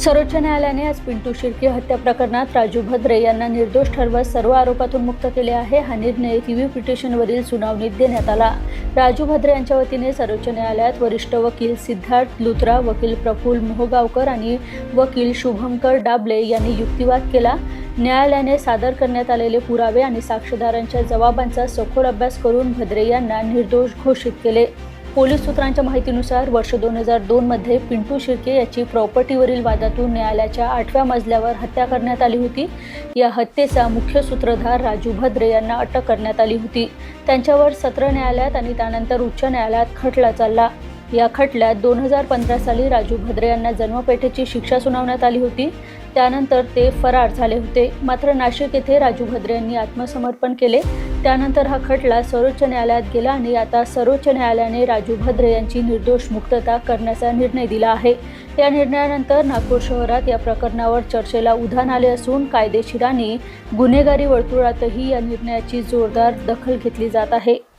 सर्वोच्च न्यायालयाने आज पिंटू शिर्के हत्या प्रकरणात राजू भद्रे यांना निर्दोष ठरवत सर्व आरोपातून मुक्त केले आहे. हा निर्णय टीव्ही पिटिशनवरील सुनावणीत देण्यात आला. राजू भद्रे यांच्या वतीने सर्वोच्च न्यायालयात वरिष्ठ वकील सिद्धार्थ लुत्रा वकील प्रफुल मोहगावकर आणि वकील शुभंकर डाबले यांनी युक्तिवाद केला. न्यायालयाने सादर करण्यात आलेले पुरावे आणि साक्षीदारांच्या जबाबांचा सखोल अभ्यास करून भद्रे यांना निर्दोष घोषित केले. पोलीस सूत्रांच्या माहितीनुसार वर्ष दोन हजार दोनमध्ये पिंटू शिर्के याची प्रॉपर्टीवरील वादातून न्यायालयाच्या आठव्या मजल्यावर हत्या करण्यात आली होती. या हत्येचा मुख्य सूत्रधार राजू भद्रे यांना अटक करण्यात आली होती. त्यांच्यावर सत्र न्यायालयात आणि त्यानंतर उच्च न्यायालयात खटला चालला. या खटल्यात दोन हजार पंधरा साली राजू भद्रे यांना जन्मपेठेची शिक्षा सुनावण्यात आली होती. त्यानंतर ते फरार झाले होते. मात्र नाशिक येथे राजू भद्रे यांनी आत्मसमर्पण केले. त्यानंतर हा खटला सर्वोच्च न्यायालयात गेला आणि आता सर्वोच्च न्यायालयाने राजू भद्रे यांची निर्दोष मुक्तता करण्याचा निर्णय दिला आहे. या निर्णयानंतर नागपूर शहरात या प्रकरणावर चर्चेला उधाण आले असून कायदेशीर आणि गुन्हेगारी वर्तुळातही या निर्णयाची जोरदार दखल घेतली जात आहे.